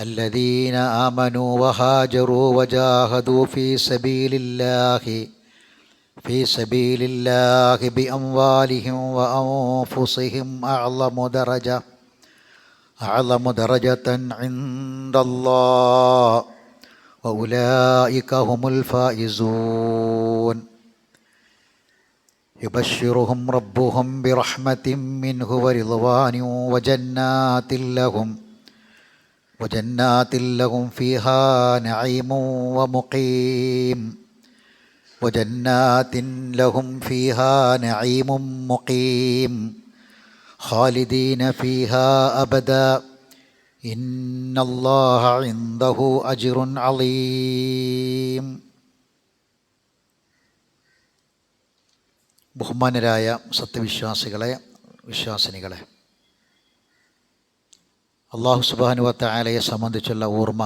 الذين آمنوا وهاجروا وجاهدوا في سبيل الله في سبيل الله بأموالهم وأنفسهم أعظم درجة أعظم درجة عند الله وأولئك هم الفائزون. يبشرهم ربهم برحمة منه ورضوان وجنات لهم. وجنات لهم فيها نعيم ومقيم وجنات لهم فيها نعيم مقيم خالدين فيها أبدا إن الله عنده أجر عظيم ബഹുമാനരായ സത്യവിശ്വാസികളെ വിശ്വാസിനികളെ അള്ളാഹു സുബാനുവത്ത ആലയെ സംബന്ധിച്ചുള്ള ഓർമ്മ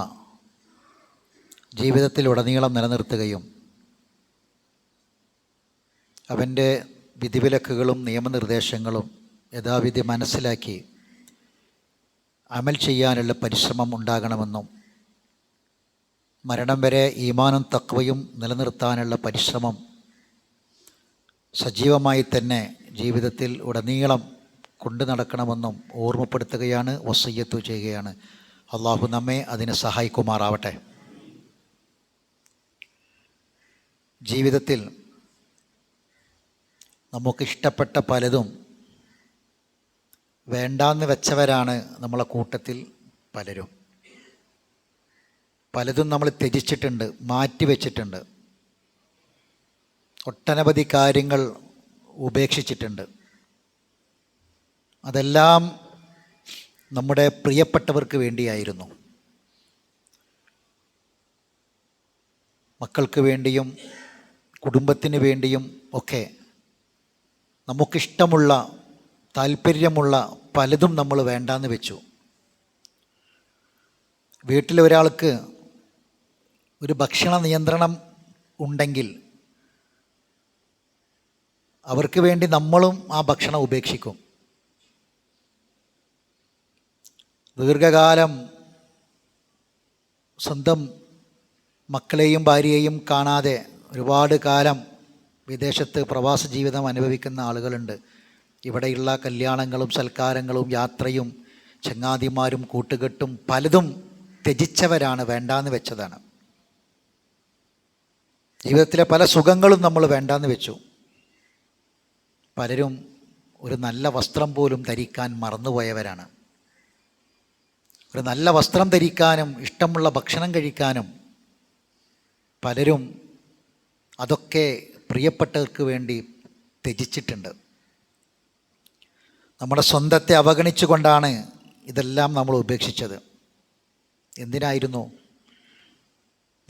ജീവിതത്തിൽ ഉടനീളം നിലനിർത്തുകയും അവന്റെ വിധിവിലക്കുകളും നിയമനിർദ്ദേശങ്ങളും യഥാവിധി മനസ്സിലാക്കി അമൽ ചെയ്യാനുള്ള പരിശ്രമം ഉണ്ടാകണമെന്നും മരണം വരെ ഈമാനും തക്വയും നിലനിർത്താനുള്ള പരിശ്രമം സജീവമായി തന്നെ ജീവിതത്തിൽ ഉടനീളം കൊണ്ടു നടക്കണമെന്നും ഓർമ്മപ്പെടുത്തുകയാണ് വസയ്യത്തു ചെയ്യുകയാണ്. അള്ളാഹു നമ്മെ അതിന് സഹായിക്കുമാറാവട്ടെ. ജീവിതത്തിൽ നമുക്കിഷ്ടപ്പെട്ട പലതും വേണ്ടാന്ന് വെച്ചവരാണ് നമ്മളെ കൂട്ടത്തിൽ പലരും. പലതും നമ്മൾ ത്യജിച്ചിട്ടുണ്ട് മാറ്റി വെച്ചിട്ടുണ്ട്. ഒട്ടനവധി കാര്യങ്ങൾ ഉപേക്ഷിച്ചിട്ടുണ്ട്. അതെല്ലാം നമ്മുടെ പ്രിയപ്പെട്ടവർക്ക് വേണ്ടിയായിരുന്നു. മക്കൾക്ക് വേണ്ടിയും കുടുംബത്തിന് വേണ്ടിയും ഒക്കെ നമുക്കിഷ്ടമുള്ള താല്പര്യമുള്ള പലതും നമ്മൾ വേണ്ടാന്ന് വെച്ചു. വീട്ടിൽ ഒരാൾക്ക് ഒരു ഭക്ഷണ നിയന്ത്രണം ഉണ്ടെങ്കിൽ അവർക്ക് വേണ്ടി നമ്മളും ആ ഭക്ഷണം ഉപേക്ഷിക്കും. ദീർഘകാലം സ്വന്തം മക്കളെയും ഭാര്യയെയും കാണാതെ ഒരുപാട് കാലം വിദേശത്ത് പ്രവാസ ജീവിതം അനുഭവിക്കുന്ന ആളുകളുണ്ട്. ഇവിടെയുള്ള കല്യാണങ്ങളും സൽക്കാരങ്ങളും യാത്രയും ചങ്ങാതിമാരും കൂട്ടുകെട്ടും പലതും ത്യജിച്ചവരാണ് വേണ്ടാന്ന് വെച്ചതാണ്. ജീവിതത്തിലെ പല സുഖങ്ങളും നമ്മൾ വേണ്ടാന്ന് വെച്ചു. പലരും ഒരു നല്ല വസ്ത്രം പോലും ധരിക്കാൻ മറന്നുപോയവരാണ്. ഒരു നല്ല വസ്ത്രം ധരിക്കാനും ഇഷ്ടമുള്ള ഭക്ഷണം കഴിക്കാനും പലരും അതൊക്കെ പ്രിയപ്പെട്ടവർക്ക് വേണ്ടി ത്യജിച്ചിട്ടുണ്ട്. നമ്മുടെ സ്വന്തത്തെ അവഗണിച്ചുകൊണ്ടാണ് ഇതെല്ലാം നമ്മൾ ഉപേക്ഷിച്ചത്. എന്തിനായിരുന്നു?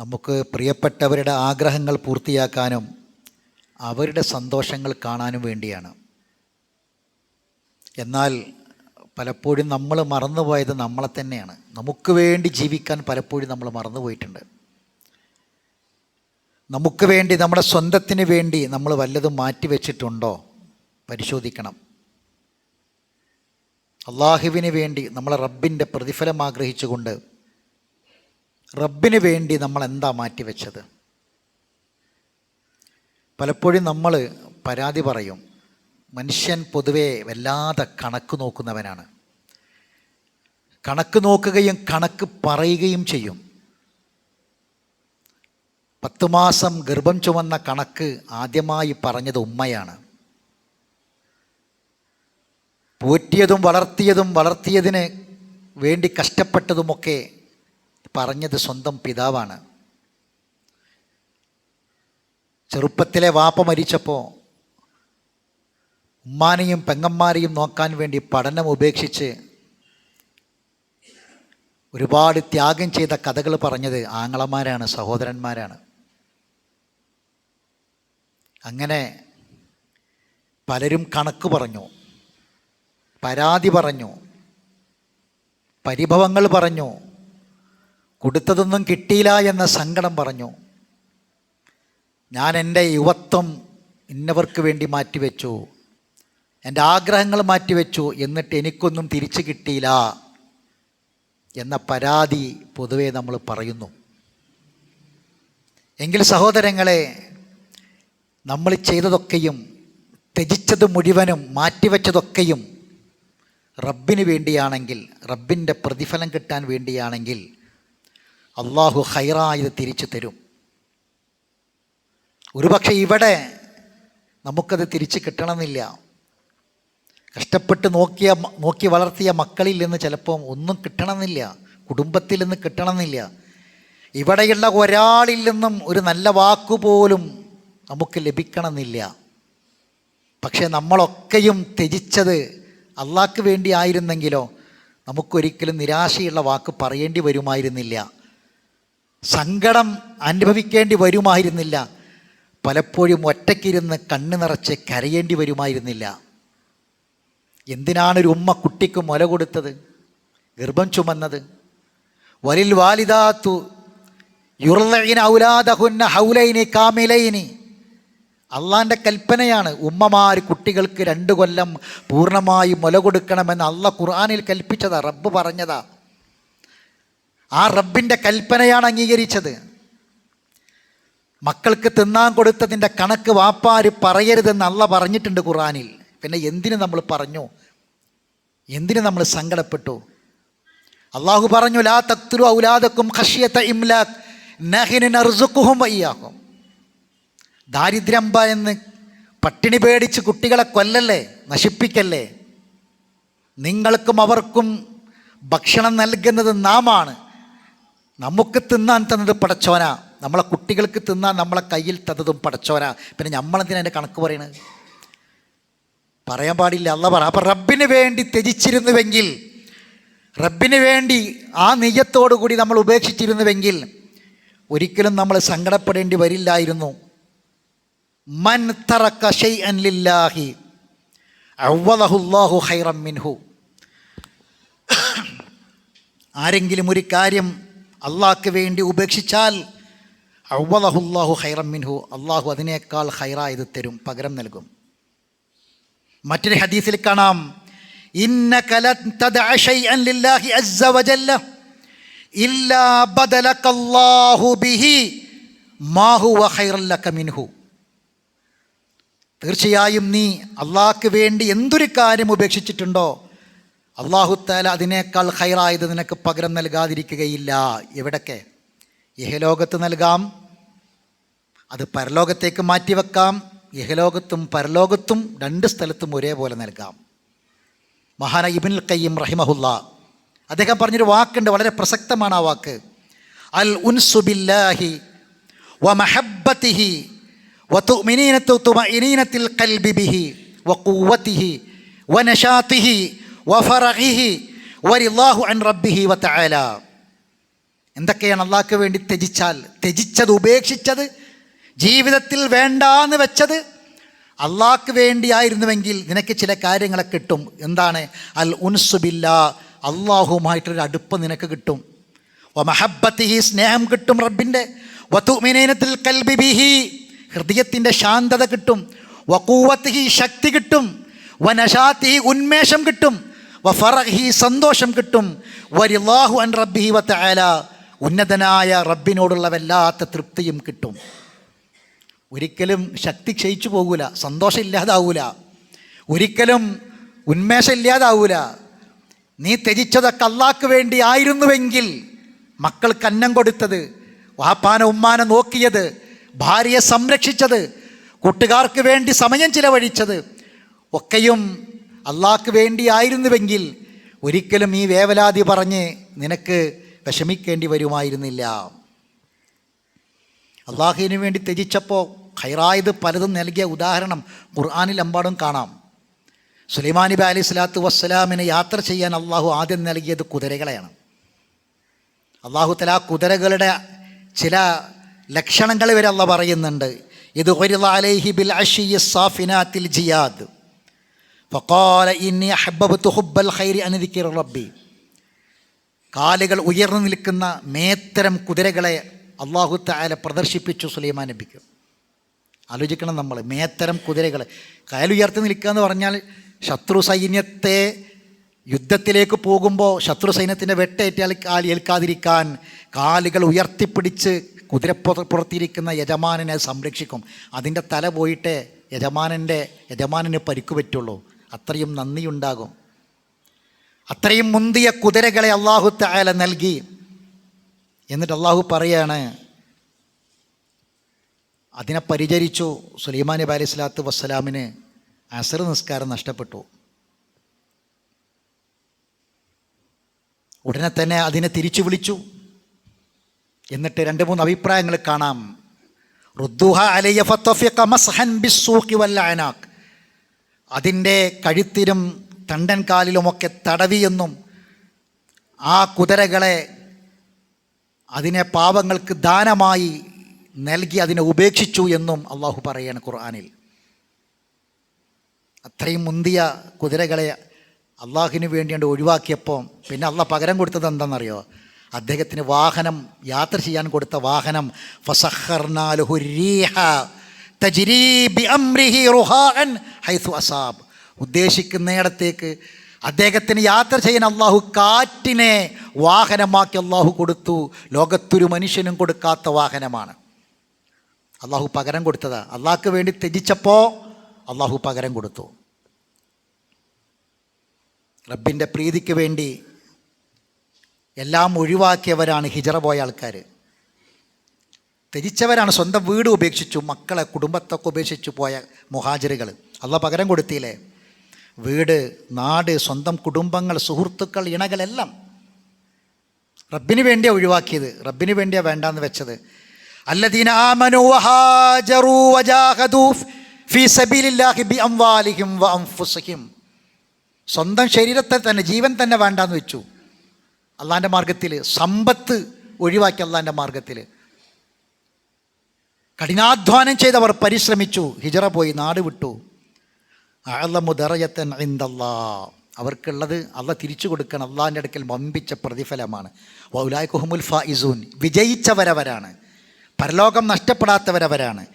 നമുക്ക് പ്രിയപ്പെട്ടവരുടെ ആഗ്രഹങ്ങൾ പൂർത്തിയാക്കാനും അവരുടെ സന്തോഷങ്ങൾ കാണാനും വേണ്ടിയാണ്. എന്നാൽ പലപ്പോഴും നമ്മൾ മറന്നുപോയത് നമ്മളെ തന്നെയാണ്. നമുക്ക് വേണ്ടി ജീവിക്കാൻ പലപ്പോഴും നമ്മൾ മറന്നുപോയിട്ടുണ്ട്. നമുക്ക് വേണ്ടി നമ്മുടെ സ്വന്തത്തിന് വേണ്ടി നമ്മൾ വല്ലതും മാറ്റിവെച്ചിട്ടുണ്ടോ പരിശോധിക്കണം. അള്ളാഹുവിന് വേണ്ടി നമ്മൾ റബ്ബിന്റെ പ്രതിഫലം ആഗ്രഹിച്ചുകൊണ്ട് റബ്ബിന് വേണ്ടി നമ്മൾ എന്താ മാറ്റിവെച്ചത് പലപ്പോഴും നമ്മൾ പരാതി പറയും. മനുഷ്യൻ പൊതുവെ വല്ലാതെ കണക്ക് നോക്കുന്നവനാണ്. കണക്ക് നോക്കുകയും കണക്ക് പറയുകയും ചെയ്യും. പത്ത് മാസം ഗർഭം ചുമന്ന കണക്ക് ആദ്യമായി പറഞ്ഞത് ഉമ്മയാണ്. പോറ്റിയതും വളർത്തിയതും വളർത്തിയതിന് വേണ്ടി കഷ്ടപ്പെട്ടതുമൊക്കെ പറഞ്ഞത് സ്വന്തം പിതാവാണ്. ചെറുപ്പത്തിലെ വാപ്പ മരിച്ചപ്പോൾ ഉമ്മാനെയും പെങ്ങന്മാരെയും നോക്കാൻ വേണ്ടി പഠനം ഉപേക്ഷിച്ച് ഒരുപാട് ത്യാഗം ചെയ്ത കഥകൾ പറഞ്ഞത് ആങ്ങളമാരാണ് സഹോദരന്മാരാണ്. അങ്ങനെ പലരും കണക്ക് പറഞ്ഞു പരാതി പറഞ്ഞു പരിഭവങ്ങൾ പറഞ്ഞു കൊടുത്തതൊന്നും കിട്ടിയില്ല എന്ന സങ്കടം പറഞ്ഞു. ഞാൻ എന്റെ യുവത്വം ഇന്നവർക്ക് വേണ്ടി മാറ്റിവെച്ചു. എന്റെ ആഗ്രഹങ്ങൾ മാറ്റിവെച്ചു എന്നിട്ട് എനിക്കൊന്നും തിരിച്ചു കിട്ടിയില്ല എന്ന പരാതി പൊതുവെ നമ്മൾ പറയുന്നു. എങ്കിൽ സഹോദരങ്ങളെ നമ്മൾ ചെയ്തതൊക്കെയും ത്യജിച്ചത് മുഴുവനും മാറ്റിവെച്ചതൊക്കെയും റബ്ബിന് വേണ്ടിയാണെങ്കിൽ റബ്ബിന്റെ പ്രതിഫലം കിട്ടാൻ വേണ്ടിയാണെങ്കിൽ അള്ളാഹു ഹൈറായത് തിരിച്ചു തരും. ഒരുപക്ഷെ ഇവിടെ നമുക്കത് തിരിച്ച് കിട്ടണമെന്നില്ല. കഷ്ടപ്പെട്ട് നോക്കിയ നോക്കി വളർത്തിയ മക്കളിൽ നിന്ന് ചിലപ്പം ഒന്നും കിട്ടണമെന്നില്ല കുടുംബത്തിൽ നിന്ന് കിട്ടണമെന്നില്ല. ഇവിടെയുള്ള ഒരാളിൽ നിന്നും ഒരു നല്ല വാക്കുപോലും നമുക്ക് ലഭിക്കണമെന്നില്ല. പക്ഷേ നമ്മളൊക്കെയും ത്യജിച്ചത് അള്ളാഹ്ക്ക് വേണ്ടി ആയിരുന്നെങ്കിലോ നമുക്കൊരിക്കലും നിരാശയുള്ള വാക്ക് പറയേണ്ടി വരുമായിരുന്നില്ല. സങ്കടം അനുഭവിക്കേണ്ടി വരുമായിരുന്നില്ല. പലപ്പോഴും ഒറ്റയ്ക്കിരുന്ന് കണ്ണു നിറച്ച് കരയേണ്ടി വരുമായിരുന്നില്ല. എന്തിനാണ് ഒരു ഉമ്മ കുട്ടിക്ക് മുല കൊടുത്തത്? ഗർഭം ചുമന്നത്. വലിൽ വാലിദാത്തു യുർലൈന ഔലാദഹുന്ന ഹൗലൈനി കാമിലൈനി. അള്ളാന്റെ കൽപ്പനയാണ് ഉമ്മമാർ കുട്ടികൾക്ക് രണ്ട് കൊല്ലം പൂർണമായി മുല കൊടുക്കണമെന്ന് അള്ള ഖുർആാനിൽ കൽപ്പിച്ചതാ റബ്ബ് പറഞ്ഞതാ. ആ റബ്ബിന്റെ കൽപ്പനയാണ് അംഗീകരിച്ചത്. മക്കൾക്ക് തിന്നാൻ കൊടുത്തതിന്റെ കണക്ക് വാപ്പാർ പറയരുതെന്ന് അള്ള പറഞ്ഞിട്ടുണ്ട് ഖുർആാനിൽ. പിന്നെ എന്തിന് നമ്മൾ പറഞ്ഞു? എന്തിന് നമ്മൾ സങ്കടപ്പെട്ടു? അള്ളാഹു പറഞ്ഞു ലാ തക്തുരു ഔലാദക്കും ഖഷ്യത്ത ഇംലാഖ് നഹിന് നർസുക്കുഹും വയ്യാക്കും ദാരിദ്ര്യം എന്ന് പട്ടിണി പേടിച്ച് കുട്ടികളെ കൊല്ലല്ലേ നശിപ്പിക്കല്ലേ? നിങ്ങൾക്കും അവർക്കും ഭക്ഷണം നൽകുന്നത് നാമാണ്. നമുക്ക് തിന്നാൻ തന്നത് പടച്ചോന. നമ്മളെ കുട്ടികൾക്ക് തിന്നാൻ നമ്മളെ കയ്യിൽ തന്നതും പടച്ചോന. പിന്നെ നമ്മളെന്തിനാ കണക്ക് പറയണത്? പറയാൻ പാടില്ല അല്ല പറ. അപ്പം റബ്ബിന് വേണ്ടി ത്യജിച്ചിരുന്നുവെങ്കിൽ റബ്ബിന് വേണ്ടി ആ നെയ്യത്തോടു കൂടി നമ്മൾ ഉപേക്ഷിച്ചിരുന്നുവെങ്കിൽ ഒരിക്കലും നമ്മൾ സങ്കടപ്പെടേണ്ടി വരില്ലായിരുന്നു. മൻ തറക്ക അവ്വലഹുല്ലാഹു ഹൈറം മിൻഹു. ആരെങ്കിലും ഒരു കാര്യം അള്ളാഹ്ക്ക് വേണ്ടി ഉപേക്ഷിച്ചാൽ അവ്വലഹുല്ലാഹു ഹൈറം മിൻഹു. അള്ളാഹു അതിനേക്കാൾ ഹൈറായത് തരും പകരം നൽകും. മറ്റൊരു ഹദീസിൽ കാണാം. ഇന്ന കല ലില്ലാഹി അസ്സ ഇല്ലാ ബിഹി മാഹു മിൻഹു. തീർച്ചയായും നീ അള്ളാഹ്ക്ക് വേണ്ടി എന്തൊരു കാര്യം ഉപേക്ഷിച്ചിട്ടുണ്ടോ അള്ളാഹുത്താല അതിനേക്കാൾ ഹൈറായത് നിനക്ക് പകരം നൽകാതിരിക്കുകയില്ല. എവിടൊക്കെ? ഇഹലോകത്ത് നൽകാം. അത് പരലോകത്തേക്ക് മാറ്റിവെക്കാം. ഇഹലോകത്തും പരലോകത്തും രണ്ട് സ്ഥലത്തും ഒരേപോലെ നൽകാം. മഹാന ഇബിൻ കയ്യം റഹിമഹുല്ല അദ്ദേഹം പറഞ്ഞൊരു വാക്കുണ്ട് വളരെ പ്രസക്തമാണ് ആ വാക്ക്. അൽ ഉൻസുബില്ലാഹി വ മഹബത്തിഹി വത്തുമിനീനത്തുമഇനീനത്തിൽ കൽബിബിഹി വക്കൂവത്തിഹി വനഷാത്തിഹി വഫറഹിഹി വരില്ലാഹു അൻ റബ്ബിഹി വത്തആല എന്തൊക്കെയാണ് അള്ളാഹ്ക്ക് വേണ്ടി ത്യജിച്ചാൽ? ത്യജിച്ചത് ഉപേക്ഷിച്ചത് ജീവിതത്തിൽ വേണ്ടാന്ന് വെച്ചത് അള്ളാഹ്ക്ക് വേണ്ടിയായിരുന്നുവെങ്കിൽ നിനക്ക് ചില കാര്യങ്ങളെ കിട്ടും. എന്താണ്? അൽ ഉൻസുബില്ല അള്ളാഹുമായിട്ടൊരു അടുപ്പ് നിനക്ക് കിട്ടും. വമഹബത്തിഹി സ്നേഹം കിട്ടും റബ്ബിന്റെ. വതുമിനേനത്തിൽ കൽബി ബിഹി ഹൃദയത്തിന്റെ ശാന്തത കിട്ടും. വക്കൂവത്തിഹി ശക്തി കിട്ടും. വ വനഷാത്തിഹി ഉന്മേഷം കിട്ടും. വ ഫറഹി സന്തോഷം കിട്ടും. വരില്ലാഹു അൻ റബ്ബിഹി വത്തആല ഉന്നതനായ റബ്ബിനോടുള്ള വല്ലാത്ത തൃപ്തിയും കിട്ടും. ഒരിക്കലും ശക്തി ക്ഷയിച്ചു പോകൂല സന്തോഷം ഇല്ലാതാവൂല. ഒരിക്കലും ഉന്മേഷം ഇല്ലാതാവൂല. നീ ത്യജിച്ചതൊക്കെ അള്ളാക്ക് വേണ്ടി ആയിരുന്നുവെങ്കിൽ മക്കൾക്ക് അന്നം കൊടുത്തത് വാപ്പാന ഉമ്മാനെ നോക്കിയത് ഭാര്യയെ സംരക്ഷിച്ചത് കൂട്ടുകാർക്ക് വേണ്ടി സമയം ചിലവഴിച്ചത് ഒക്കെയും അള്ളാഹ്ക്ക് വേണ്ടിയായിരുന്നുവെങ്കിൽ ഒരിക്കലും ഈ വേവലാതി പറഞ്ഞ് നിനക്ക് വിഷമിക്കേണ്ടി വരുമായിരുന്നില്ല. അള്ളാഹുവിന് വേണ്ടി ത്യജിച്ചപ്പോൾ ഖൈറായത് പലതും നൽകിയ ഉദാഹരണം ഖുർആാനിൽ എമ്പാടും കാണാം. സുലൈമാൻ നബി അലൈഹി സ്വലാത്തു വസ്സലാമിന് യാത്ര ചെയ്യാൻ അള്ളാഹു ആദ്യം നൽകിയത് കുതിരകളെയാണ്. അള്ളാഹു തല കുതിരകളുടെ ചില ലക്ഷണങ്ങൾ വരെ അള്ള പറയുന്നുണ്ട്. ഇത് അലൈഹി ബിൽ സാഫിനാത്തിൽ ജിയാദ്. ഇന്നി ഹുബ്ബൽ ഖൈരി റബ്ബി. കാലുകൾ ഉയർന്നു നിൽക്കുന്ന മേത്തരം കുതിരകളെ അള്ളാഹു താല പ്രദർശിപ്പിച്ചു സുലൈമാൻ നബിക്ക്. ആലോചിക്കണം നമ്മൾ മേത്തരം കുതിരകൾ കയലുയർത്തി നിൽക്കുക എന്ന് പറഞ്ഞാൽ ശത്രു സൈന്യത്തെ യുദ്ധത്തിലേക്ക് പോകുമ്പോൾ ശത്രു സൈന്യത്തിന്റെ വെട്ടേറ്റാൽ കാൽ ഏൽക്കാതിരിക്കാൻ കാലുകൾ ഉയർത്തിപ്പിടിച്ച് കുതിരപ്പുറ പുറത്തിരിക്കുന്ന യജമാനനെ സംരക്ഷിക്കും. അതിന്റെ തല പോയിട്ട് യജമാനന്റെ യജമാനന് പരിക്ക് പറ്റുള്ളൂ. അത്രയും നന്ദിയുണ്ടാകും. അത്രയും മുന്തിയ കുതിരകളെ അള്ളാഹു താല നൽകി. എന്നിട്ട് അള്ളാഹു പറയാണ് അതിനെ പരിചരിച്ചു സുലൈമാൻ നബി അലൈഹി സ്വലാത്തു വസ്സലാമിന് അസർ നിസ്കാരം നഷ്ടപ്പെട്ടു. ഉടനെ തന്നെ അതിനെ തിരിച്ചു വിളിച്ചു. എന്നിട്ട് രണ്ട് മൂന്ന് അഭിപ്രായങ്ങൾ കാണാം. റുദ്ദുഹ അലയ്യ മസ്ഹൻ ബിസ്സൂഖി അതിന്റെ കഴുത്തിലും തണ്ടൻ കാലിലുമൊക്കെ തടവിയെന്നും ആ കുതിരകളെ അതിനെ പാപങ്ങൾക്ക് ദാനമായി നൽകി അതിനെ ഉപേക്ഷിച്ചു എന്നും അള്ളാഹു പറയാണ് ഖുർആാനിൽ. അത്രയും മുന്തിയ കുതിരകളെ അള്ളാഹുവിന് വേണ്ടിയാണ്ട് ഒഴിവാക്കിയപ്പോൾ പിന്നെ അള്ളാഹ് പകരം കൊടുത്തത് എന്താണെന്നറിയോ? അദ്ദേഹത്തിന് വാഹനം യാത്ര ചെയ്യാൻ കൊടുത്ത വാഹനം ഉദ്ദേശിക്കുന്നിടത്തേക്ക് അദ്ദേഹത്തിന് യാത്ര ചെയ്യാൻ അള്ളാഹു കാറ്റിനെ വാഹനമാക്കി അള്ളാഹു കൊടുത്തു. ലോകത്തൊരു മനുഷ്യനും കൊടുക്കാത്ത വാഹനമാണ്. അള്ളാഹു പകരം കൊടുത്തതാ. അള്ളാഹ്ക്ക് വേണ്ടി ത്യജിച്ചപ്പോൾ അള്ളാഹു പകരം കൊടുത്തു. റബ്ബിന്റെ പ്രീതിക്ക് വേണ്ടി എല്ലാം ഒഴിവാക്കിയവരാണ് ഹിജറ പോയ ആൾക്കാർ ത്യജിച്ചവരാണ് സ്വന്തം വീട് ഉപേക്ഷിച്ചു മക്കളെ കുടുംബത്തൊക്കെ ഉപേക്ഷിച്ചു പോയ മുഹാജിറുകൾ അള്ള പകരം കൊടുത്തില്ലേ? വീട് നാട് സ്വന്തം കുടുംബങ്ങൾ സുഹൃത്തുക്കൾ ഇണകളെല്ലാം റബ്ബിന് വേണ്ടിയാണ് ഒഴിവാക്കിയത്. റബ്ബിന് വേണ്ടിയാണ് വേണ്ടാന്ന് വെച്ചത്. അല്ലദീന സ്വന്തം ശരീരത്തെ തന്നെ ജീവൻ തന്നെ വേണ്ടാന്ന് വെച്ചു. അള്ളാന്റെ മാർഗത്തിൽ സമ്പത്ത് ഒഴിവാക്കി അള്ളാന്റെ മാർഗത്തിൽ കഠിനാധ്വാനം ചെയ്തവർ പരിശ്രമിച്ചു ഹിജറ പോയി നാട് വിട്ടു. അളമുദറയത്തൻ ഇന്ദല്ലാ അവർക്കുള്ളത് അള്ള തിരിച്ചു കൊടുക്കണം. അള്ളാഹിന്റെ അടുക്കൽ വമ്പിച്ച പ്രതിഫലമാണ്. വൗലായ് കുഹമുൽ ഫായിസൂൻ വിജയിച്ചവരവരാണ്. പരലോകം നഷ്ടപ്പെടാത്തവരവരാണ്.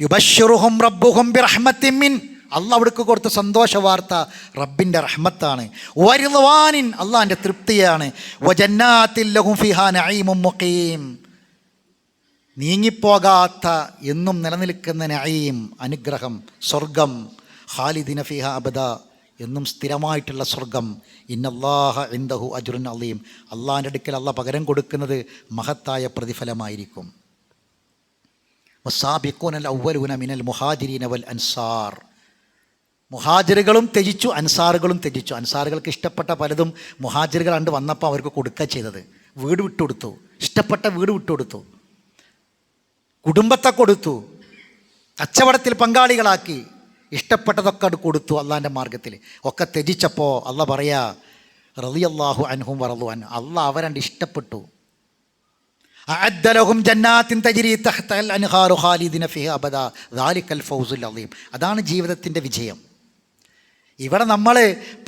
യുബഷുറുഹും റബ്ബുഹും ബിറഹ്മത്തിമിൻ അള്ള അവിടേക്ക് കൊടുത്ത സന്തോഷ വാർത്ത റബ്ബിന്റെ റഹ്മത്താണ്. വരുവാനിൻ അള്ളാഹിന്റെ തൃപ്തിയാണ്. വജന്നാത്തില്ലഹും ഫിഹാൻ മുഖീം. നീങ്ങിപ്പോകാത്ത എന്നും നിലനിൽക്കുന്ന നയീം അനുഗ്രഹം സ്വർഗം ഖാലിദിന ഫിഹ അബദ എന്നും സ്ഥിരമായിട്ടുള്ള സ്വർഗം. ഇന്നല്ലാഹ ഇന്ദഹു അജുറുൻ അലീം. അള്ളാഹിന്റെ അടുക്കൽ അള്ള പകരം കൊടുക്കുന്നത് മഹത്തായ പ്രതിഫലമായിരിക്കും. വസാബിഖൂൻ അൽ അവലൂന മിനൽ മുഹാജിരീൻ അവൽ അൻസാർ. മുഹാജിറുകളും ത്യജിച്ചു അൻസാറുകളും ത്യജിച്ചു. അൻസാറുകൾക്ക് ഇഷ്ടപ്പെട്ട പലതും മുഹാജിറുകൾ കണ്ട് വന്നപ്പോൾ അവർക്ക് കൊടുക്കുക ചെയ്തത്. വീട് വിട്ടുകൊടുത്തു ഇഷ്ടപ്പെട്ട വീട് വിട്ടുകൊടുത്തു കുടുംബത്തെ കൊടുത്തു. കച്ചവടത്തിൽ പങ്കാളികളാക്കി. ഇഷ്ടപ്പെട്ടതൊക്കെ അത് കൊടുത്തു അള്ളാന്റെ മാർഗത്തിൽ ഒക്കെ ത്യജിച്ചപ്പോൾ അല്ല പറയാ റളിയല്ലാഹു അൻഹും വറതു അൻ അല്ല അവരണ്ട് ഇഷ്ടപ്പെട്ടു. അഅദ്ദലഹും ജന്നാത്തിൻ തജ്രി തഹ്തൽ അൻഹാറു ഖാലിദിന ഫിഹ അബദ. ദാലിക്കൽ ഫൗസുൽ അലീം അതാണ് ജീവിതത്തിന്റെ വിജയം. ഇവിടെ നമ്മൾ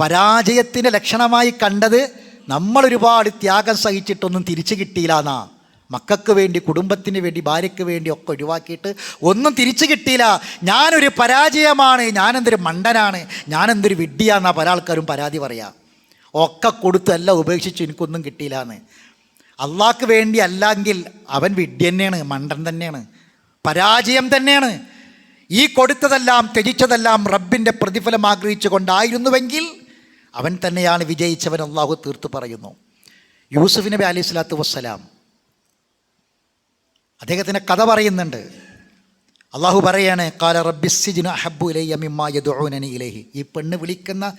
പരാജയത്തിന്റെ ലക്ഷണമായി കണ്ടത് നമ്മൾ ഒരുപാട് ത്യാഗം സഹിച്ചിട്ടൊന്നും തിരിച്ചു കിട്ടിയില്ല മക്കൾക്ക് വേണ്ടി കുടുംബത്തിന് വേണ്ടി ഭാര്യയ്ക്ക് വേണ്ടി ഒക്കെ ഒഴിവാക്കിയിട്ട് ഒന്നും തിരിച്ചു കിട്ടിയില്ല. ഞാനൊരു പരാജയമാണ്. ഞാനെന്തൊരു മണ്ടനാണ്. ഞാനെന്തൊരു വിഡ്ഢിയാന്നാ പല ആൾക്കാരും പരാതി പറയാം. ഒക്കെ കൊടുത്ത് എല്ലാം ഉപേക്ഷിച്ച് എനിക്കൊന്നും കിട്ടിയില്ല എന്ന് അള്ളാഹ്ക്ക് വേണ്ടി അല്ലെങ്കിൽ അവൻ വിഡ്ഢി തന്നെയാണ് മണ്ടൻ തന്നെയാണ് പരാജയം തന്നെയാണ്. ഈ കൊടുത്തതെല്ലാം ത്യജിച്ചതെല്ലാം റബ്ബിന്റെ പ്രതിഫലം ആഗ്രഹിച്ചു കൊണ്ടായിരുന്നുവെങ്കിൽ അവൻ തന്നെയാണ് വിജയിച്ചവൻ അള്ളാഹു തീർത്ത് പറയുന്നു. യൂസുഫ് നബി അലൈഹി സ്വലാത്തു വസ്സലാം അദ്ദേഹത്തിന്റെ കഥ പറയുന്നുണ്ട്. അള്ളാഹു പറയാണ് കാല റബ്ബിസിജിന് അഹബു ഇലൈ മിമ്മാ യദുഊനനി ഇലൈഹി. ഈ പെണ്ണ് വിളിക്കുന്ന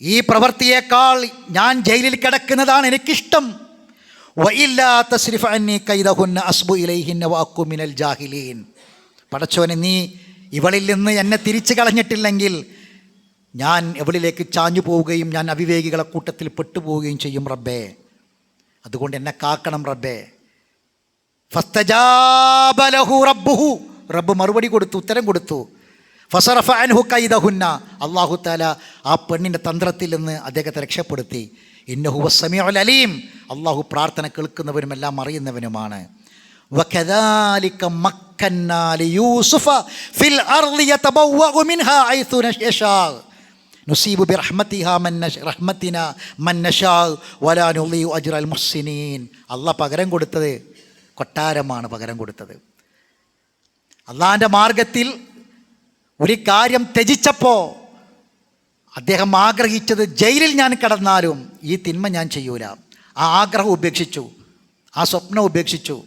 ഈ പ്രവൃത്തിയേക്കാൾ ഞാൻ ജയിലിൽ കിടക്കുന്നതാണ് എനിക്കിഷ്ടം. വഇല്ലാ സിരിഫ് അന്നി കൈദഹുന്ന അസ്ബു ഇലൈഹിന്ന വാക്കു മിനൽ ജാഹിലീൻ. പടച്ചോനെ നീ ഇവളിൽ നിന്ന് എന്നെ തിരിച്ചു കളഞ്ഞിട്ടില്ലെങ്കിൽ ഞാൻ എവളിലേക്ക് ചാഞ്ഞു പോവുകയും ഞാൻ അവിവേകികളെ കൂട്ടത്തിൽ പെട്ടുപോവുകയും ചെയ്യും റബ്ബേ. അതുകൊണ്ട് എന്നെ കാക്കണം റബ്ബേ. ഫസ്തജാബ ലഹു റബ്ബുഹു റബ്ബ് മറുപടി കൊടുത്തു ഉത്തരം കൊടുത്തു ഫസറഫ അൻഹു കൈദഹുന്ന അള്ളാഹു താല ആ പെണ്ണിൻ്റെ തന്ത്രത്തിൽ നിന്ന് അദ്ദേഹത്തെ രക്ഷപ്പെടുത്തി ഇന്നഹു സമീഉൽ അലീം അള്ളാഹു പ്രാർത്ഥന കേൾക്കുന്നവനും എല്ലാം അറിയുന്നവനുമാണ് وكذلك مكنا ليوسف في الأرض يتبوأ منها حيث يشاء نصيب برحمتها من نش... رحمتنا من نشاء ولا نضيع أجر المحسنين അള്ളാഹ് പകരം കൊടുത്തത് കൊട്ടാരമാണ് പകരം കൊടുത്തത്. അള്ളാഹിന്റെ മാർഗത്തിൽ ഒരു കാര്യം ത്യജിച്ചപ്പോൾ അദ്ദേഹം ആഗ്രഹിച്ചത് ജയിലിൽ ഞാൻ കിടന്നാലും ഈ തിന്മ ഞാൻ ചെയ്യൂല. ആ ആഗ്രഹം ഉപേക്ഷിച്ചു. ആ സ്വപ്നം ഉപേക്ഷിച്ചു.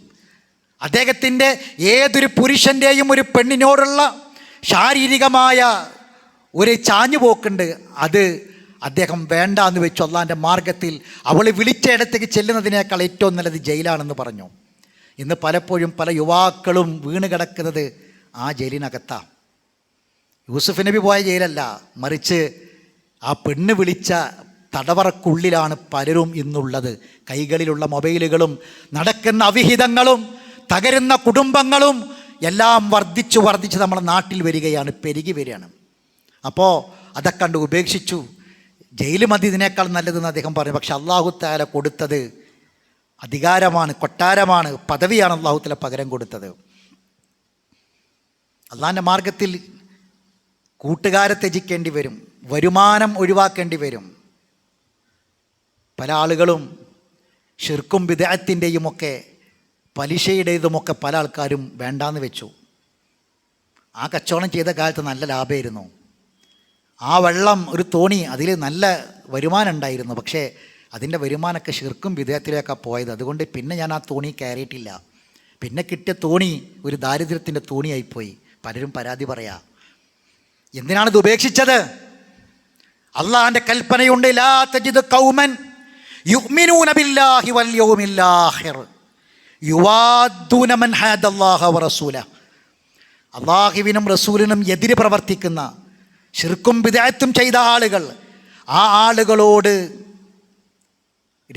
അദ്ദേഹത്തിന്റെ ഏതൊരു പുരുഷന്റെയും ഒരു പെണ്ണിനോടുള്ള ശാരീരികമായ ഒരു ചാഞ്ഞുപോക്കുണ്ട് അത് അദ്ദേഹം വേണ്ട എന്ന് വെച്ചു അള്ളാന്റെ മാർഗത്തിൽ അവൾ വിളിച്ച ഇടത്തേക്ക് ചെല്ലുന്നതിനേക്കാൾ ഏറ്റവും നല്ലത് ജയിലാണെന്ന് പറഞ്ഞു. ഇന്ന് പലപ്പോഴും പല യുവാക്കളും വീണ് കിടക്കുന്നത് ആ ജയിലിനകത്താണ് യൂസുഫ് നബി പോയ ജയിലല്ല മറിച്ച് ആ പെണ്ണ് വിളിച്ച തടവറക്കുള്ളിലാണ് പലരും ഇന്നുള്ളത്. കൈകളിലുള്ള മൊബൈലുകളും നടക്കുന്ന അവിഹിതങ്ങളും തകരുന്ന കുടുംബങ്ങളും എല്ലാം വർദ്ധിച്ചു വർദ്ധിച്ച് നമ്മുടെ നാട്ടിൽ വരികയാണ് പെരുകി വരികയാണ്. അപ്പോൾ അതൊക്കെ കണ്ട് ഉപേക്ഷിച്ചു. ജയിൽ മതി ഇതിനേക്കാൾ നല്ലതെന്ന് അദ്ദേഹം പറഞ്ഞു. പക്ഷെ അള്ളാഹു താല കൊടുത്തത് അധികാരമാണ് കൊട്ടാരമാണ് പദവിയാണ് അള്ളാഹുത്തല പകരം കൊടുത്തത്. അള്ളാഹിന്റെ മാർഗത്തിൽ കൂട്ടുകാരെ ത്യജിക്കേണ്ടി വരും വരുമാനം ഒഴിവാക്കേണ്ടി വരും. പല ആളുകളും ഷിർക്കും വിദേഹത്തിന്റെയും ഒക്കെ പലിശയുടേതുമൊക്കെ പല ആൾക്കാരും വേണ്ടാന്ന് വെച്ചു. ആ കച്ചവടം ചെയ്ത കാലത്ത് നല്ല ലാഭമായിരുന്നു. ആ വെള്ളം ഒരു തോണി അതിൽ നല്ല വരുമാനം ഉണ്ടായിരുന്നു. പക്ഷേ അതിന്റെ വരുമാനമൊക്കെ ശിർക്കും വിദേഹത്തിലേക്കാണ് പോയത്. അതുകൊണ്ട് പിന്നെ ഞാൻ ആ തോണി കയറിയിട്ടില്ല. പിന്നെ കിട്ടിയ തോണി ഒരു ദാരിദ്ര്യത്തിന്റെ തോണിയായിപ്പോയി. പലരും പരാതി പറയാ. എന്തിനാണിത് ഉപേക്ഷിച്ചത്? അള്ളാഹിന്റെ കൽപ്പനയുണ്ട് ലാ തജിദ് കൗമൻ അള്ളാഹുവിനും റസൂലിനും എതിര് പ്രവർത്തിക്കുന്ന ശിർക്കും വിദായത്തും ചെയ്ത ആളുകൾ ആ ആളുകളോട്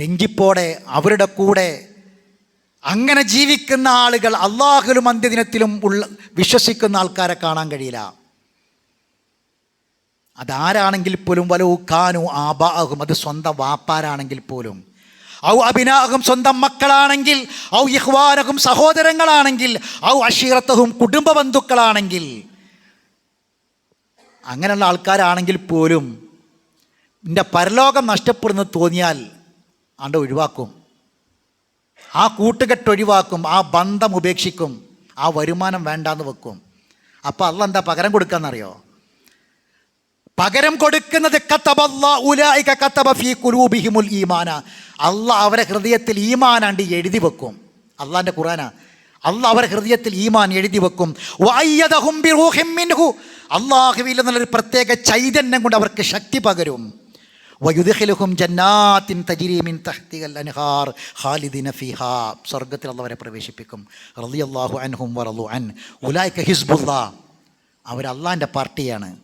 രഞ്ജിപ്പോടെ അവരുടെ കൂടെ അങ്ങനെ ജീവിക്കുന്ന ആളുകൾ അള്ളാഹുലും അന്ത്യദിനത്തിലും ഉള്ള വിശ്വസിക്കുന്ന ആൾക്കാരെ കാണാൻ കഴിയില്ല. അതാരാണെങ്കിൽ പോലും വലു കാനു ആബാഹും അത് സ്വന്തം വാപ്പാരാണെങ്കിൽ പോലും. ഔ അഭിനാഹും സ്വന്തം മക്കളാണെങ്കിൽ ഔ ഇഹ്വാനഹും സഹോദരങ്ങളാണെങ്കിൽ ഔ അഷീറത്തഹും കുടുംബ ബന്ധുക്കളാണെങ്കിൽ അങ്ങനെയുള്ള ആൾക്കാരാണെങ്കിൽ പോലും എന്റെ പരലോകം നഷ്ടപ്പെടുന്നു തോന്നിയാൽ ആണ്ട് ഒഴിവാക്കും. ആ കൂട്ടുകെട്ട് ഒഴിവാക്കും ആ ബന്ധം ഉപേക്ഷിക്കും ആ വരുമാനം വേണ്ടാന്ന് വെക്കും. അപ്പോൾ അള്ള എന്താ പകരം കൊടുക്കാന്നറിയോ? പകരം കൊടുക്കുന്നത് ഈമാന. അല്ല അവരെ ഹൃദയത്തിൽ ഈമാനാണ്ട് എഴുതി വെക്കും. അള്ളാന്റെ ഖുറാന അല്ല അവരെ ഹൃദയത്തിൽ ഈമാൻ എഴുതി വെക്കും. അള്ളാഹുവിൽ നിന്നുള്ളൊരു പ്രത്യേക ചൈതന്യം കൊണ്ട് അവർക്ക് ശക്തി പകരും. വയുദഖിലുഹും ജന്നാത്തിൻ തജിരിമിൻ തഹ്തികൽ അൻഹാർ ഖാലിദിന ഫിഹാ. സ്വർഗത്തിൽ അള്ളവരെ പ്രവേശിപ്പിക്കും. റളിയല്ലാഹു അൻഹും വറളു അൻ. ഉലായ്ക്ക ഹിസ്ബുല്ലാ. അവർ അള്ളാന്റെ പാർട്ടിയാണ്.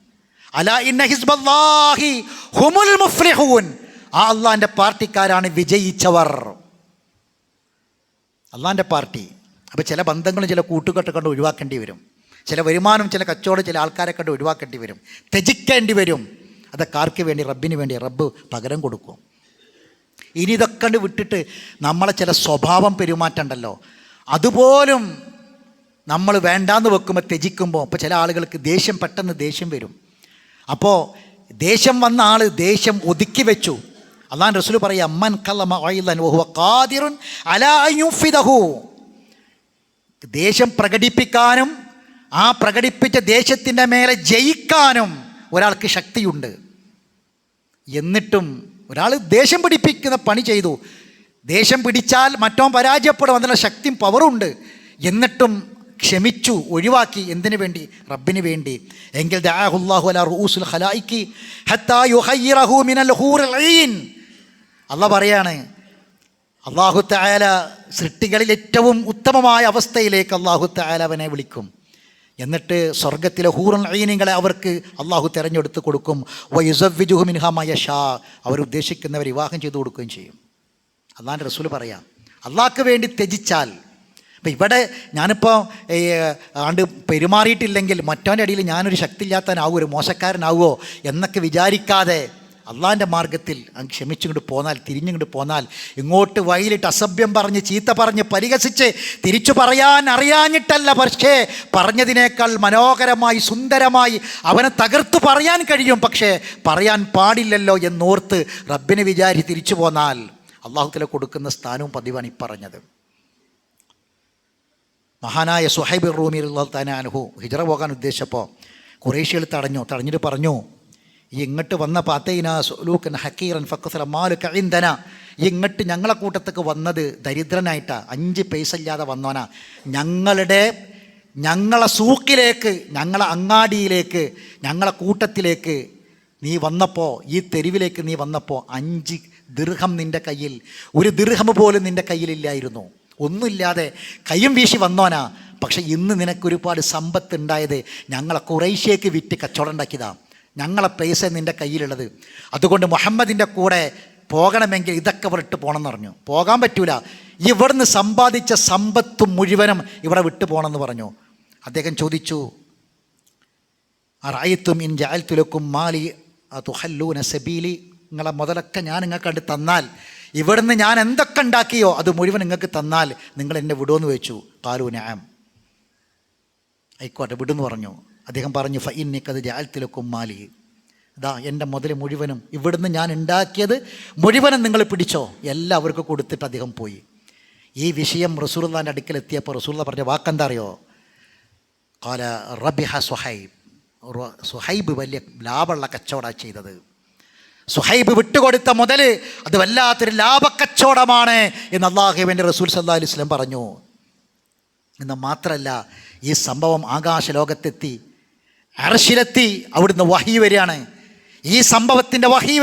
അല ഇന്ന ഹിസ്ബല്ലാഹി ഹുമുൽ മുഫ്ലിഹൂൻ. ആ അള്ളാന്റെ പാർട്ടിക്കാരാണ് വിജയിച്ചവർ. അള്ളാന്റെ പാർട്ടി. അപ്പോൾ ചില ബന്ധങ്ങളും ചില കൂട്ടുകെട്ട് കണ്ട് ഒഴിവാക്കേണ്ടി വരും. ചില വരുമാനം ചില കച്ചവടം ചില ആൾക്കാരെ കണ്ട് ഒഴിവാക്കേണ്ടി വരും. ത്യജിക്കേണ്ടി വരും. അതൊക്കെ ആർക്ക് വേണ്ടി റബ്ബിന് വേണ്ടി റബ്ബ് പകരം കൊടുക്കും. ഇനി ഇതൊക്കെ വിട്ടിട്ട് നമ്മളെ ചില സ്വഭാവം പെരുമാറ്റമുണ്ടല്ലോ അതുപോലും നമ്മൾ വേണ്ടാന്ന് വെക്കുമ്പോൾ ത്യജിക്കുമ്പോൾ അപ്പോൾ ചില ആളുകൾക്ക് ദേഷ്യം പെട്ടെന്ന് ദേഷ്യം വരും. അപ്പോൾ ദേഷ്യം വന്ന ആൾ ദേഷ്യം ഒതുക്കി വെച്ചു. അള്ളാൻ റസൂൽ പറയുക കല്ലമ ദേഷ്യം പ്രകടിപ്പിക്കാനും ആ പ്രകടിപ്പിച്ച ദേഷ്യത്തിന്റെ മേലെ ജയിക്കാനും ഒരാൾക്ക് ശക്തിയുണ്ട്. എന്നിട്ടും ഒരാൾ ദേഷ്യം പിടിപ്പിക്കുന്ന പണി ചെയ്തു. ദേഷ്യം പിടിച്ചാൽ മറ്റോ പരാജയപ്പെടും അതിനുള്ള ശക്തിയും പവറുണ്ട് എന്നിട്ടും ക്ഷമിച്ചു ഒഴിവാക്കി എന്തിനു വേണ്ടി? റബ്ബിന് വേണ്ടി. എങ്കിൽ ദാഹുല്ലാഹു അല പറയാണ് അള്ളാഹു തായാല സൃഷ്ടികളിൽ ഏറ്റവും ഉത്തമമായ അവസ്ഥയിലേക്ക് അള്ളാഹു തായാല അവനെ വിളിക്കും. എന്നിട്ട് സ്വർഗത്തിലെ ഹൂറൻ ഐനിങ്ങളെ അവർക്ക് അള്ളാഹു തിരഞ്ഞെടുത്ത് കൊടുക്കും. വൈസവിജുഹുമിൻഹമായ ഷാ അവർ ഉദ്ദേശിക്കുന്നവർ വിവാഹം ചെയ്തു കൊടുക്കുകയും ചെയ്യും. അള്ളാന്റെ റസൂൽ പറയാം അള്ളാഹ്ക്ക് വേണ്ടി ത്യജിച്ചാൽ അപ്പം ഇവിടെ ഞാനിപ്പോൾ ആണ്ട് പെരുമാറിയിട്ടില്ലെങ്കിൽ മറ്റവന്റെ അടിയിൽ ഞാനൊരു ശക്തി ഇല്ലാത്തവനാവോ ഒരു മോശക്കാരനാവുമോ എന്നൊക്കെ വിചാരിക്കാതെ അള്ളാന്റെ മാർഗത്തിൽ അങ്ങ് ക്ഷമിച്ചിങ്ങോട്ട് പോന്നാൽ തിരിഞ്ഞിങ്ങോട്ട് പോന്നാൽ ഇങ്ങോട്ട് വയലിട്ട് അസഭ്യം പറഞ്ഞ് ചീത്ത പറഞ്ഞ് പരിഹസിച്ച് തിരിച്ചു പറയാൻ അറിയാഞ്ഞിട്ടല്ല പക്ഷേ പറഞ്ഞതിനേക്കാൾ മനോഹരമായി സുന്ദരമായി അവനെ തകർത്തു പറയാൻ കഴിയും. പക്ഷേ പറയാൻ പാടില്ലല്ലോ എന്നോർത്ത് റബ്ബിനെ വിചാരിച്ച് തിരിച്ചു പോന്നാൽ അള്ളാഹുത്തിലെ കൊടുക്കുന്ന സ്ഥാനവും പതിവാണ് ഈ പറഞ്ഞത്. മഹാനായ സുഹൈബ് റൂമി അനുഭവം ഹിജറ പോകാൻ ഉദ്ദേശിച്ചപ്പോൾ കുറേശ്യകൾ തടഞ്ഞു. തടഞ്ഞിട്ട് പറഞ്ഞു ഇങ്ങോട്ട് വന്ന പാത്തൈന സുലൂക്കൻ ഹക്കീറൻ ഫക്കുസല മാലു കഴിന്തന ഇങ്ങോട്ട് ഞങ്ങളെ കൂട്ടത്തേക്ക് വന്നത് ദരിദ്രനായിട്ടാ. അഞ്ച് പൈസ ഇല്ലാതെ വന്നോനാ ഞങ്ങളുടെ ഞങ്ങളെ സൂക്കിലേക്ക് ഞങ്ങളെ അങ്ങാടിയിലേക്ക് ഞങ്ങളെ കൂട്ടത്തിലേക്ക് നീ വന്നപ്പോൾ ഈ തെരുവിലേക്ക് നീ വന്നപ്പോൾ അഞ്ച് ദീർഘം നിന്റെ കയ്യിൽ ഒരു ദീർഘം പോലും നിന്റെ കയ്യിലില്ലായിരുന്നു. ഒന്നുമില്ലാതെ കയ്യും വീശി വന്നോനാ പക്ഷേ ഇന്ന് നിനക്കൊരുപാട് സമ്പത്ത് ഉണ്ടായത് ഞങ്ങളെ കുറേശ്ശേക്ക് വിറ്റ് കച്ചവടം ഉണ്ടാക്കിയതാ. ഞങ്ങളെ പൈസ നിന്റെ കയ്യിലുള്ളത്. അതുകൊണ്ട് മുഹമ്മദിന്റെ കൂടെ പോകണമെങ്കിൽ ഇതൊക്കെ ഇവിടെ ഇട്ട് പോകണമെന്ന് പറഞ്ഞു. പോകാൻ പറ്റൂല. ഇവിടുന്ന് സമ്പാദിച്ച സമ്പത്ത് മുഴുവനും ഇവിടെ വിട്ടു പോകണമെന്ന് പറഞ്ഞു. അദ്ദേഹം ചോദിച്ചു റായിത്തും ഇൻ ജാൽത്തുലക്കും മാലി തുഹല്ലൂന സബീലി? നിങ്ങളെ മുതലൊക്കെ ഞാൻ നിങ്ങൾക്ക് കണ്ട് തന്നാൽ ഇവിടുന്ന് ഞാൻ എന്തൊക്കെ ഉണ്ടാക്കിയോ അത് മുഴുവൻ നിങ്ങൾക്ക് തന്നാൽ നിങ്ങൾ എന്നെ വിടുമെന്ന് വെച്ചു കാലു ഞാൻ ആയിക്കോട്ടെ വിടുമെന്ന് പറഞ്ഞു. അദ്ദേഹം പറഞ്ഞു ഫൈനിക്കത് ജാൽത്തിലക്കും മാലി. ഇതാ എന്റെ മുതൽ മുഴുവനും ഇവിടുന്ന് ഞാൻ ഉണ്ടാക്കിയത് മുഴുവനും നിങ്ങൾ പിടിച്ചോ? എല്ലാവർക്കും കൊടുത്തിട്ട് അദ്ദേഹം പോയി. ഈ വിഷയം റസൂർദാന്റെ അടുക്കലെത്തിയപ്പോൾ റസൂർദ പറഞ്ഞ വാക്കെന്താ അറിയോ? കാല റബിഹ സുഹൈബ്. സുഹൈബ് വലിയ ലാഭമുള്ള കച്ചവടമാണ് ചെയ്തത്. സുഹൈബ് വിട്ടുകൊടുത്ത മുതൽ അത് വല്ലാത്തൊരു ലാഭക്കച്ചവടമാണ് എന്ന് അള്ളാഹുവിന്റെ റസൂൽ സല്ലാ അലൈഹി സ്വലം പറഞ്ഞു. എന്ന് മാത്രമല്ല ഈ സംഭവം ആകാശ ലോകത്തെത്തി അറശിലെത്തി അവിടുന്ന് വഹി വരികയാണ്. ഈ സംഭവത്തിന്റെ വഹി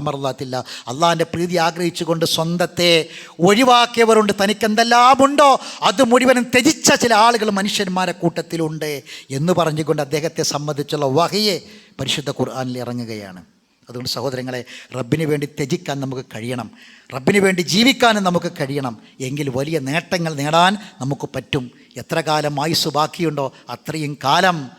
മർളാത്തില്ലാ അള്ളാഹിന്റെ പ്രീതി ആഗ്രഹിച്ചുകൊണ്ട് സ്വന്തത്തെ ഒഴിവാക്കിയവരുണ്ട്. തനിക്ക് എന്തെല്ലാമുണ്ടോ അത് മുഴുവനും ത്യജിച്ച ചില ആളുകൾ മനുഷ്യന്മാരെ കൂട്ടത്തിലുണ്ട് എന്ന് പറഞ്ഞുകൊണ്ട് അദ്ദേഹത്തെ സംബന്ധിച്ചുള്ള വഹയെ പരിശുദ്ധ ഖുർആാനിൽ ഇറങ്ങുകയാണ്. അതുകൊണ്ട് സഹോദരങ്ങളെ റബ്ബിന് വേണ്ടി ത്യജിക്കാൻ നമുക്ക് കഴിയണം. റബ്ബിന് വേണ്ടി ജീവിക്കാനും നമുക്ക് കഴിയണം. എങ്കിൽ വലിയ നേട്ടങ്ങൾ നേടാൻ നമുക്ക് പറ്റും. എത്ര കാലം ആയുസ് ബാക്കിയുണ്ടോ അത്രയും കാലം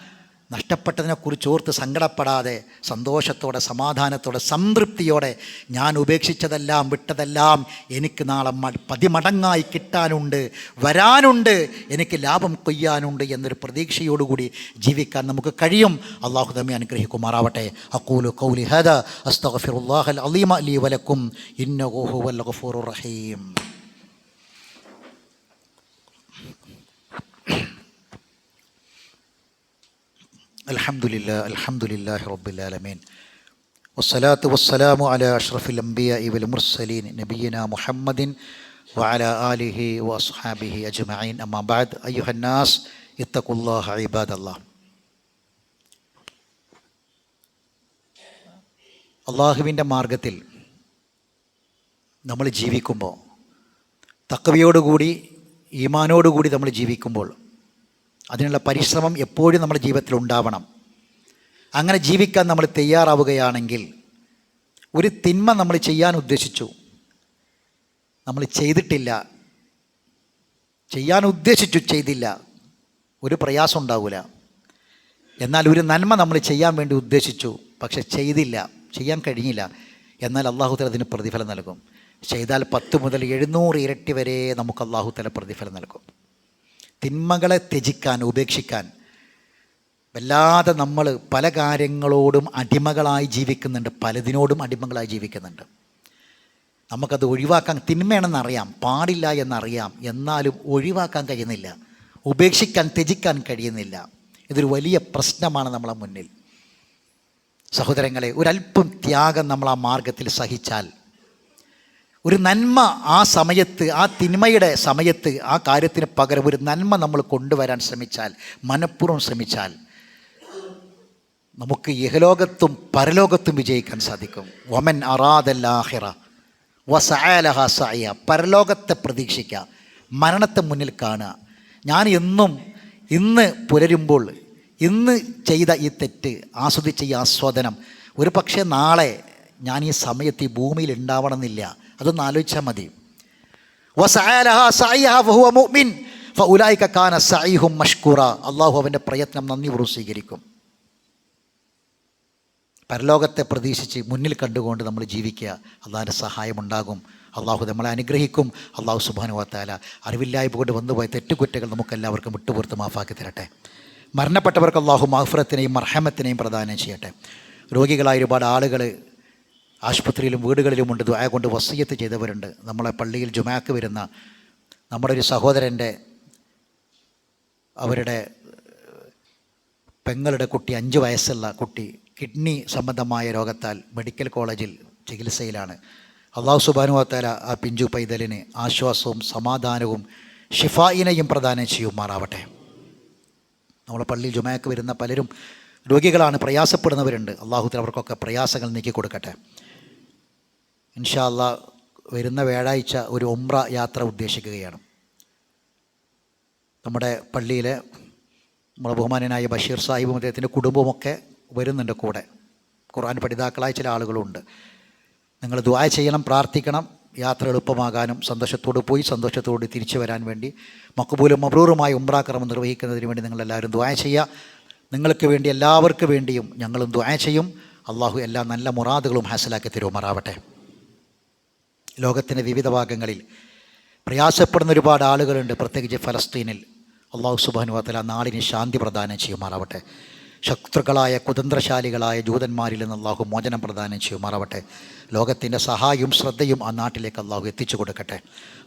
നഷ്ടപ്പെട്ടതിനെക്കുറിച്ച് ഓർത്ത് സങ്കടപ്പെടാതെ സന്തോഷത്തോടെ സമാധാനത്തോടെ സംതൃപ്തിയോടെ ഞാൻ ഉപേക്ഷിച്ചതെല്ലാം വിട്ടതെല്ലാം എനിക്ക് നാളെ പതിമടങ്ങായി കിട്ടാനുണ്ട് വരാനുണ്ട് എനിക്ക് ലാഭം കൊയ്യാനുണ്ട് എന്നൊരു പ്രതീക്ഷയോടുകൂടി ജീവിക്കാൻ നമുക്ക് കഴിയും. അള്ളാഹു തമ്മി അനുഗ്രഹിക്കുമാറാവട്ടെ. അക്കൂലു കൗലി ഹദ. അസ്തഗ്ഫിറുല്ലാഹൽ അലീമ അലി വലക്കും ഇന്നഹു വൽ റഹീം. അലഹമുല്ല അലഹമുല്ലാഹി റബ്ബുലാലമീൻ വസ്സലാത്തു വസ്സലാമു അല അഷ്റഫുൽ അംബിയ ഇവൽ മുർസലീൻ നബീന മുഹമ്മദിൻ വഅല ആലിഹി വസ്ഹാബിഹി അജ്മഈൻ. അമ്മാബാദ് അയ്യുഹന്നാസ് ഇത്തഖുല്ലാഹ ഇബാദ് അല്ലാഹ് അള്ളാഹുവിന്റെ മാർഗത്തിൽ നമ്മൾ ജീവിക്കുമ്പോൾ തക്കവയോടുകൂടി ഈമാനോടുകൂടി നമ്മൾ ജീവിക്കുമ്പോൾ അതിനുള്ള പരിശ്രമം എപ്പോഴും നമ്മുടെ ജീവിതത്തിൽ ഉണ്ടാവണം. അങ്ങനെ ജീവിക്കാൻ നമ്മൾ തയ്യാറാവുകയാണെങ്കിൽ ഒരു തിന്മ നമ്മൾ ചെയ്യാൻ ഉദ്ദേശിച്ചു. നമ്മൾ ചെയ്തിട്ടില്ല. ചെയ്യാൻ ഉദ്ദേശിച്ചു ചെയ്തില്ല. ഒരു പ്രയാസം ഉണ്ടാവില്ല എന്നാൽ ഒരു നന്മ നമ്മൾ ചെയ്യാൻ വേണ്ടി ഉദ്ദേശിച്ചു പക്ഷെ ചെയ്തില്ല ചെയ്യാൻ കഴിഞ്ഞില്ല. എന്നാൽ അള്ളാഹുത്തല അതിന് പ്രതിഫലം നൽകും. ചെയ്താൽ പത്ത് മുതൽ എഴുന്നൂറ് ഇരട്ടി വരെ നമുക്ക് അള്ളാഹുത്തല പ്രതിഫലം നൽകും. തിന്മകളെ ത്യജിക്കാൻ ഉപേക്ഷിക്കാൻ. വല്ലാതെ നമ്മൾ പല കാര്യങ്ങളോടും അടിമകളായി ജീവിക്കുന്നുണ്ട് പലതിനോടും അടിമകളായി ജീവിക്കുന്നുണ്ട്. നമുക്കത് ഒഴിവാക്കാൻ തിന്മയാണെന്നറിയാം പാടില്ല എന്നറിയാം. എന്നാലും ഒഴിവാക്കാൻ കഴിയുന്നില്ല ഉപേക്ഷിക്കാൻ ത്യജിക്കാൻ കഴിയുന്നില്ല. ഇതൊരു വലിയ പ്രശ്നമാണ് നമ്മളെ മുന്നിൽ. സഹോദരങ്ങളെ ഒരല്പം ത്യാഗം നമ്മൾ ആ മാർഗത്തിൽ സഹിച്ചാൽ ഒരു നന്മ ആ സമയത്ത് ആ തിന്മയുടെ സമയത്ത് ആ കാര്യത്തിന് പകരം ഒരു നന്മ നമ്മൾ കൊണ്ടുവരാൻ ശ്രമിച്ചാൽ മനഃപൂർവം ശ്രമിച്ചാൽ നമുക്ക് ഇഹലോകത്തും പരലോകത്തും വിജയിക്കാൻ സാധിക്കും. വമൻ അറാദല്ലാഹിറ വസാലഹ സായ പരലോകത്തെ പ്രതീക്ഷിക്കുക മരണത്തെ മുന്നിൽ കാണുക. ഞാൻ എന്നും ഇന്ന് പുലരുമ്പോൾ ഇന്ന് ചെയ്ത ഈ തെറ്റ് ആസ്വദിച്ച ഈ ആസ്വാദനം ഒരു പക്ഷേ നാളെ ഞാൻ ഈ സമയത്ത് ഈ ഭൂമിയിൽ ഉണ്ടാവണമെന്നില്ല. അതൊന്ന് ആലോചിച്ചാൽ മതി അള്ളാഹു അവന്റെ പ്രയത്നം നന്ദിപൂർവം സ്വീകരിക്കും. പരലോകത്തെ പ്രതീക്ഷിച്ച് മുന്നിൽ കണ്ടുകൊണ്ട് നമ്മൾ ജീവിക്കുക അള്ളാഹിന്റെ സഹായമുണ്ടാകും അള്ളാഹു നമ്മളെ അനുഗ്രഹിക്കും. അള്ളാഹു സുബാനുവത്താല അറിവില്ലായ്മ കൊണ്ട് വന്നുപോയ തെറ്റുകുറ്റകൾ നമുക്കെല്ലാവർക്കും വിട്ടുപുറത്ത് മാഫാക്കി തരട്ടെ. മരണപ്പെട്ടവർക്ക് അള്ളാഹു മാഫ്രത്തിനെയും മർഹമത്തിനെയും പ്രദാനം ചെയ്യട്ടെ. രോഗികളായ ഒരുപാട് ആളുകൾ ആശുപത്രിയിലും വീടുകളിലുമുണ്ട് ദ്വായ കൊണ്ട് വസീയത്ത് ചെയ്തവരുണ്ട്. നമ്മളെ പള്ളിയിൽ ജുമാക്ക് വരുന്ന നമ്മുടെ ഒരു സഹോദരന്റെ അവരുടെ പെങ്ങളുടെ കുട്ടി അഞ്ച് വയസ്സുള്ള കുട്ടി കിഡ്നി സംബന്ധമായ രോഗത്താൽ മെഡിക്കൽ കോളേജിൽ ചികിത്സയിലാണ്. അള്ളാഹു സുബാനുവാത്താല ആ പിഞ്ചു പൈതലിന് ആശ്വാസവും സമാധാനവും ഷിഫായിനെയും പ്രദാനം ചെയ്യുമാറാവട്ടെ. നമ്മളെ പള്ളിയിൽ ജുമാക്ക് വരുന്ന പലരും രോഗികളാണ് പ്രയാസപ്പെടുന്നവരുണ്ട്. അള്ളാഹുത്തിൽ അവർക്കൊക്കെ പ്രയാസങ്ങൾ നീക്കി കൊടുക്കട്ടെ ഇൻഷാ അള്ളാ വരുന്ന വ്യാഴാഴ്ച ഒരു ഒമ്ര യാത്ര ഉദ്ദേശിക്കുകയാണ്. നമ്മുടെ പള്ളിയിലെ നമ്മളെ ബഹുമാനനായ ബഷീർ സാഹിബും അദ്ദേഹത്തിന്റെ കുടുംബമൊക്കെ വരുന്നുണ്ട് കൂടെ. ഖുർആൻ പഠിതാക്കളായ ചില ആളുകളുണ്ട്. നിങ്ങൾ ദ്വായ ചെയ്യണം പ്രാർത്ഥിക്കണം യാത്ര എളുപ്പമാകാനും സന്തോഷത്തോട് പോയി സന്തോഷത്തോട് തിരിച്ചു വരാൻ വേണ്ടി മക്കബൂലും മബ്രൂറുമായി ഉമ്രാക്രമം നിർവഹിക്കുന്നതിന് വേണ്ടി നിങ്ങളെല്ലാവരും ദ്വായ ചെയ്യുക. നിങ്ങൾക്ക് വേണ്ടി എല്ലാവർക്കും വേണ്ടിയും ഞങ്ങളും ദ്വായ ചെയ്യും. അള്ളാഹു എല്ലാ നല്ല മുറാദുകളും ഹാസിലാക്കി തരുമാറാവട്ടെ. ലോകത്തിന്റെ വിവിധ ഭാഗങ്ങളിൽ പ്രയാസപ്പെടുന്ന ഒരുപാട് ആളുകളുണ്ട് പ്രത്യേകിച്ച് ഫലസ്തീനിൽ. അള്ളാഹു സുബാനുവത്തല നാടിന് ശാന്തി പ്രദാനം ചെയ്യുമാറാവട്ടെ. ശത്രുക്കളായ കുതന്ത്രശാലികളായ ജൂതന്മാരിൽ നിന്ന് അള്ളാഹു മോചനം പ്രദാനം ചെയ്യുമാറാവട്ടെ. ലോകത്തിൻ്റെ സഹായവും ശ്രദ്ധയും ആ നാട്ടിലേക്ക് അള്ളാഹു എത്തിച്ചു കൊടുക്കട്ടെ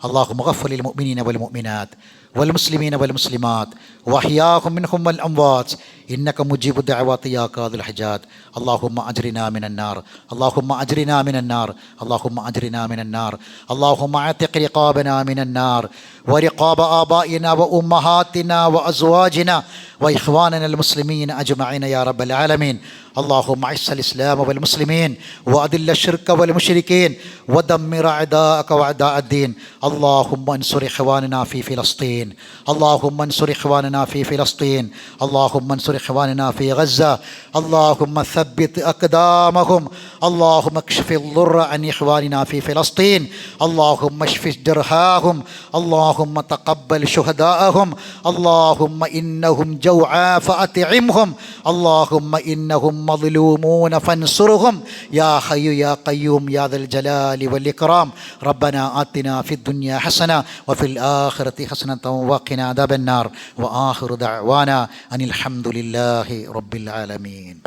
അള്ളാഹു മുഖഫലിൽ മുഅ്മിനീന വൽ മുഅ്മിനാത്ത് വൽ മുസ്ലിമീന വൽ മുസ്ലിമാത്ത് വഹിയാഹും മിൻഹും വൽ അംവാത്ത് إنك مجيب الدعوات يا قاضي الحجات اللهم أجرنا من النار اللهم أجرنا من النار اللهم أجرنا من النار اللهم اعتق رقابنا من النار ورقاب آبائنا وأمهاتنا وأزواجنا وإخواننا المسلمين أجمعين يا رب العالمين اللهم اعز الإسلام والمسلمين وأذل الشرك والمشركين ودمر أعداءك وأعداء الدين. اللهم انصر إخواننا في فلسطين. اللهم انصر إخواننا في فلسطين. اللهم انصر إخواننا في غزة. اللهم ثبت أقدامهم. اللهم اكشف الضر عن إخواننا في فلسطين. اللهم اشف جرحاهم. اللهم تقبل شهداءهم. اللهم إنهم جوعى فأطعمهم اللهم إنهم مظلومون فانصرهم. يا حي يا قيوم يا ذا الجلال والإكرام. ربنا آتنا في الدنيا حسنة وفي الآخرة حسنة وقنا عذاب النار. وآخر دعوانا أن الحمد لله رب العالمين.